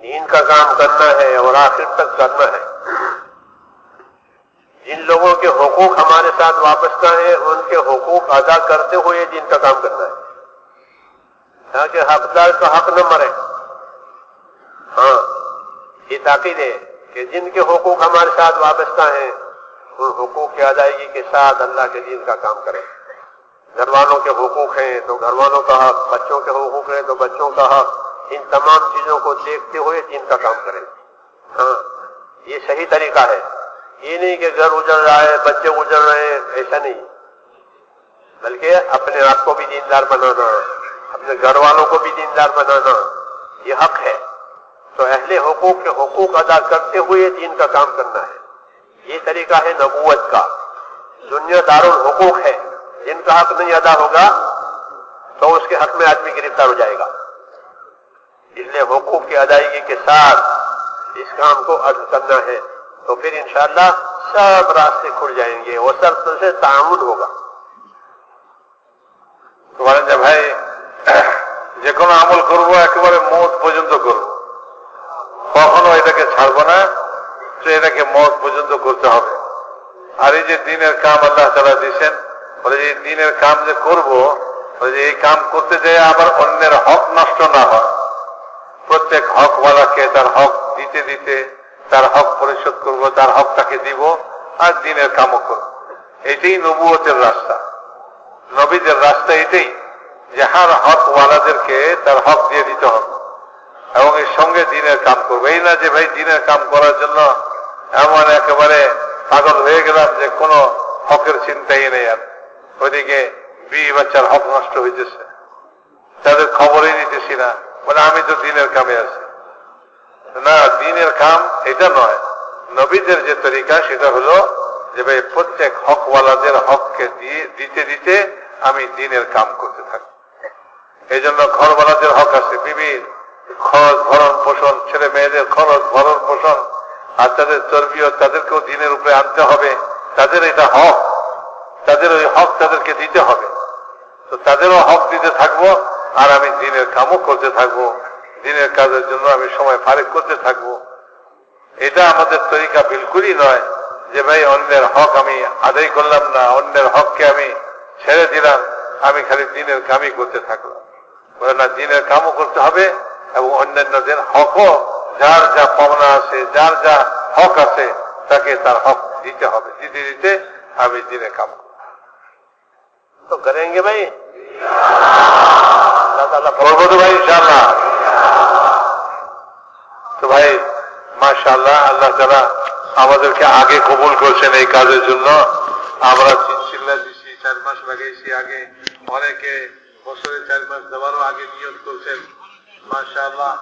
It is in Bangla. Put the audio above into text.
نیند کا کام کرنا ہے اور آخر تک کرنا ہے۔ جن لوگوں کے حقوق ہمارے ساتھ وابستہ ہیں، ان کے حقوق ادا کرتے ہوئے دین کا کام کرنا ہے۔ تاکہ حقدار کا حق نہ مرے۔ ہاں یہ تاکید ہے کہ جن کے حقوق ہمارے ساتھ وابستہ ہیں، ان حقوق کی ادائیگی کے ساتھ اللہ کے دین کا کام کریں۔ گھر والوں کے حقوق ہیں تو گھر والوں کا حق، بچوں کے حقوق ہیں تو بچوں کا حق۔ इन तमाम चीज़ों को देखते हुए दिन का काम करें। हाँ ये सही तरीका है। ये नहीं कि घर उजड़ रहा है, बच्चे उजड़ रहे हैं, ऐसा नहीं। बल्कि अपने आप को भी दीनदार बनाना, अपने घर वालों को भी दीनदार बनाना, ये हक है। तो अहले हुकूक के हुकूक अदा करते हुए दीन का काम करना है। ये तरीका है नबूवत का। दुनिया दारुल हुकूक है। जिनका हक नहीं अदा होगा तो उसके हक में आदमी गिरफ़्तार हो जाएगा। इसलिए हुकूक की अदायगी के साथ इस काम को अदा करना है तो फिर इंशाला सब रास्ते खुल जाएंगे वो सब से तामुन होगा তো বলেন যে ভাই যে কোনো আমল করবো একেবারে মত পর্যন্ত করব কখনো এটাকে ছাড়বো না তো এটাকে মত পর্যন্ত করতে হবে আর এই যে দিনের কাম আল্লাহ তালা দিয়েছেন বলে যে এই দিনের কাম যে করব বলে যে এই কাম করতে যেয়ে আবার অন্যের হক নষ্ট না হয় প্রত্যেক হকওয়ালাকে তার হক দিতে দিতে তার হক পরিশোধ করব, তার হক তাকে দিব আর দিনের কামও করব। এটাই নবুয়তের রাস্তা। নবীদের রাস্তা এটাই যে হার হকওয়ালাদেরকে তার হক দিয়ে দিতে হবে এবং এর সঙ্গে দিনের কাম করব। এই না যে ভাই দিনের কাম করার জন্য এমন একেবারে পাগল হয়ে গেলাম যে কোনো হকের চিন্তাই নেই আর। ওইদিকে বিয়ে বাচ্চার হক নষ্ট হইতেছে। তাদের খবরই নিতেছি না। বলে, আমি তো দিনের কামে আছি। না, দিনের কাম এটা নয়। নবীদের যে তরিকা, সেটা হলো যে ভাই, প্রত্যেক হকওয়ালাদের হককে দিয়ে, দিতে দিতে আমি দিনের কাম করতে থাকি। এই জন্য ঘরওয়ালাদের হক আছে বিবির খরচ, ভরণ পোষণ, ছেলে মেয়েদের খরচ, ভরণ পোষণ, আর তাদের চর্বীয় তাদেরকেও দিনের উপরে আনতে হবে। তাদের এটা হক। তাদের ওই হক তাদেরকে দিতে হবে। তো তাদেরও হক দিতে থাকব। আর আমি দিনের কামও করতে থাকব, দিনের কাজের জন্য আমি সময় ফারেক করতে থাকব। এটা আমাদের তরিকা বিলকুলই নয় যে, ভাই, অন্যের হক আমি আদায় করলাম না, অন্যের হককে আমি ছেড়ে দিলাম, আমি খালি দিনের কামই করতে থাকলাম। না, দিনের কামও করতে হবে এবং অন্যান্য দিন হকও, যার যা পাওনা আছে, যার যা হক আছে, তাকে তার হক দিতে হবে। দিতে দিতে আমি দিনে কাম করব। তো করেন ভাই? আল্লাহ পড়ব তো ভাই? ইনশাল্লাহ তো ভাই মাশাল্লাহ আল্লাহ তারা আমাদেরকে আগে কবুল করছেন এই কাজের জন্য। আমরা চিল্লা দিছি, চার মাস লাগিয়েছি আগে। অনেকে বছরে চার মাস দেওয়ারও আগে নিয়োগ করছেন। মাশাল্লাহ